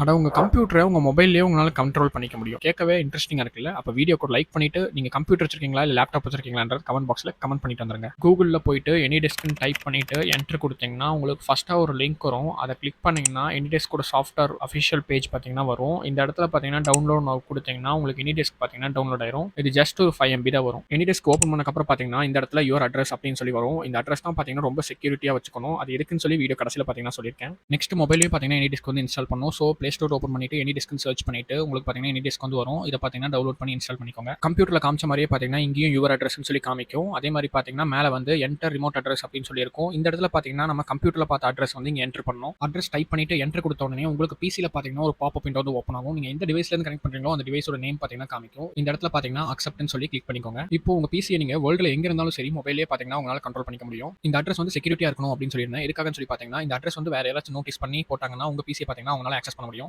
ஆனால் உங்கள் கம்ப்யூட்டரை உங்கள் மொபைல்லேயே உங்களால் கண்ட்ரோல் பண்ணிக்க முடியும். கேட்கவே இன்ட்ரெஸ்டிங்காக இருக்குல்ல? அப்போ வீடியோக்கு கூட லைக் பண்ணிட்டு, நீங்கள் கம்ப்யூட்டர் வச்சிருக்கீங்களா? இல்லை லேப்டாப் வச்சிருக்கீங்களான்றது கமெண்ட் பாக்ஸில் கமெண்ட் பண்ணிட்டு வந்துருங்க. கூகுளில் போயிட்டு AnyDeskன்னு டைப் பண்ணிட்டு என்ட்ரு கொடுத்தீங்கன்னா உங்களுக்கு ஃபஸ்ட்டாக ஒரு லிங்க் வரும். அதை கிளிக் பண்ணிங்கன்னா எனி AnyDeskோட சாஃப்ட்வேர் அஃபிஷியல் பேஜ் பார்த்தீங்கன்னா வரும். இந்த இடத்துல பார்த்தீங்கன்னா, டவுன்லோட் கொடுத்தீங்கன்னா உங்களுக்கு எனி டெஸ்க் பார்த்தீங்கன்னா டவுன்லோட் ஆயிரும். இது ஜஸ்ட் ஒரு ஃபைவ் எம்பி தான் வரும். AnyDesk ஓப்பன் பண்ணக்கப்புறம் பார்த்தீங்கன்னா, இந்த இடத்துல யுவர் அட்ரஸ் அப்படின்னு சொல்லி வரும். இந்த அட்ரஸ் தான் பார்த்தீங்கன்னா, ரொம்ப செக்யூரிட்டியாக வச்சுக்கணும். அது எதுக்குன்னு சொல்லி வீடியோ கடைசியில் பார்த்தீங்கன்னா சொல்லியிருக்கேன். நெக்ஸ்ட் மொபைலையும் பார்த்தீங்கன்னா, AnyDesk வந்து இன்ஸ்டால் பண்ணும் ஸோ ப்ளே ஸ்டோர் ஓப்பன் பண்ணிட்டு AnyDeskன்னு சர்ச் பண்ணிட்டு, உங்களுக்கு பார்த்தீங்கன்னா, AnyDesk வந்து வரும். இதை பார்த்தீங்கன்னா, டவுன்லோட் பண்ணி இன்ஸ்டால் பண்ணிக்கோங்க. கம்ப்யூட்டரில் காமிச்ச மாதிரியே பார்த்தீங்கன்னா, இங்கேயும் யுவர் அட்ரஸ்னு சொல்லி காமிக்கும். அதே மாதிரி பார்த்தீங்கன்னா, மேலே வந்து என்டர் ரிமோட் அட்ரஸ் அப்படின்னு சொல்லி இருக்கும். இந்த இடத்துல பார்த்தீங்கன்னா, நம்ம கம்ப்யூட்டரில் பார்த்த அட்ரஸ் வந்து இங்கே என்டர் பண்ணணும். அட்ரஸ் டைப் பண்ணிட்டு என்டர் கொடுத்த உடனே உங்களுக்கு பிசியில் பார்த்தீங்கன்னா, ஒரு பாப் அப் விண்டோ வந்து ஓப்பன் ஆகும். நீங்கள் எந்த டிவைஸ்லேருந்து கனெக்ட் பண்ணுறீங்களோ அந்த டிவைஸோட நேம் பார்த்தீங்கன்னா காமிக்கும். இந்த இடத்துல பார்த்தீங்கன்னா, அக்செப்ட்னு சொல்லி கிளிக் பண்ணிக்கோங்க. இப்போ உங்க பிசியை நீங்கள் வேர்ல்டில் எங்கே இருந்தாலும் சரி, மொபைலே பார்த்தீங்கன்னா, உங்களால் கண்ட்ரோல் பண்ணிக்க முடியும். இந்த அட்ரஸ் வந்து செக்யூரிட்டியாக இருக்கணும் அப்படின்னு சொல்லியிருந்தேன். எதுக்காகன்னு சொல்லி பார்த்தீங்கன்னா, இந்த அட்ரஸ் வந்து வேறு யாராச்சும் நோட்டீஸ் பண்ணி போட்டாங்கன்னா, உங்கள் பிசியை பார்த்தீங்கன்னா, உங்களால் ஆக்சஸ் பண்ண முடியும்.